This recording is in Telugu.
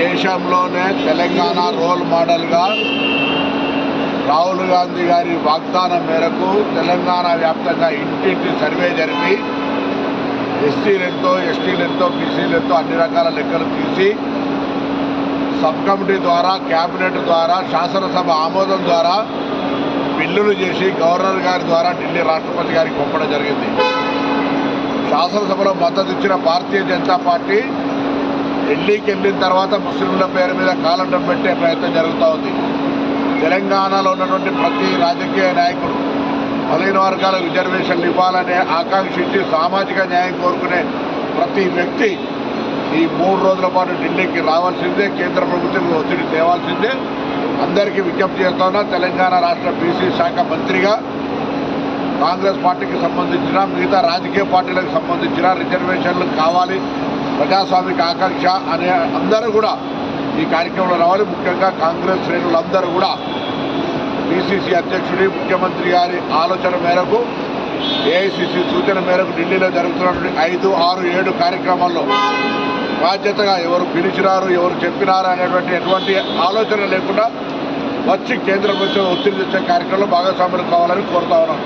దేశంలోనే తెలంగాణ రోల్ మోడల్గా రాహుల్ గాంధీ గారి వాగ్దానం మేరకు తెలంగాణ వ్యాప్తంగా ఇంటింటి సర్వే జరిపి ఎస్సీలెంతో ఎస్టీలెంతో బీసీలెంతో అన్ని రకాల లెక్కలు తీసి సబ్ కమిటీ ద్వారా క్యాబినెట్ ద్వారా శాసనసభ ఆమోదం ద్వారా బిల్లులు చేసి గవర్నర్ గారి ద్వారా ఢిల్లీ రాష్ట్రపతి గారికి పంపడం జరిగింది. శాసనసభలో మద్దతు ఇచ్చిన భారతీయ జనతా పార్టీ ఢిల్లీకి వెళ్ళిన తర్వాత ముస్లింల పేరు మీద కాలండం పెట్టే ప్రయత్నం జరుగుతూ ఉంది. తెలంగాణలో ఉన్నటువంటి ప్రతి రాజకీయ నాయకుడు పదిహేను వర్గాల రిజర్వేషన్లు ఇవ్వాలనే ఆకాంక్షించి సామాజిక న్యాయం కోరుకునే ప్రతి వ్యక్తి ఈ మూడు రోజుల పాటు ఢిల్లీకి రావాల్సిందే కేంద్ర ప్రభుత్వం ఒత్తిడి తేవాల్సిందే. అందరికీ విజ్ఞప్తి చేస్తున్నా తెలంగాణ రాష్ట్ర బీసీ శాఖ మంత్రిగా కాంగ్రెస్ పార్టీకి సంబంధించిన మిగతా రాజకీయ పార్టీలకు సంబంధించిన రిజర్వేషన్లు కావాలి. ప్రజాస్వామిక ఆకాంక్ష అనే అందరూ కూడా ఈ కార్యక్రమంలో రావాలి. ముఖ్యంగా కాంగ్రెస్ శ్రేణులందరూ కూడా పిసిసి అధ్యక్షుడి ముఖ్యమంత్రి గారి ఆలోచన మేరకు ఏఐసిసి సూచన మేరకు ఢిల్లీలో జరుగుతున్నటువంటి ఐదు ఆరు ఏడు కార్యక్రమాల్లో బాధ్యతగా ఎవరు పిలిచినారు ఎవరు చెప్పినారు అనేటువంటి ఎటువంటి ఆలోచన లేకుండా వచ్చి కేంద్ర ప్రభుత్వం ఒత్తిడి తెచ్చే కార్యక్రమంలో భాగస్వాములు కావాలని కోరుతా ఉన్నాం.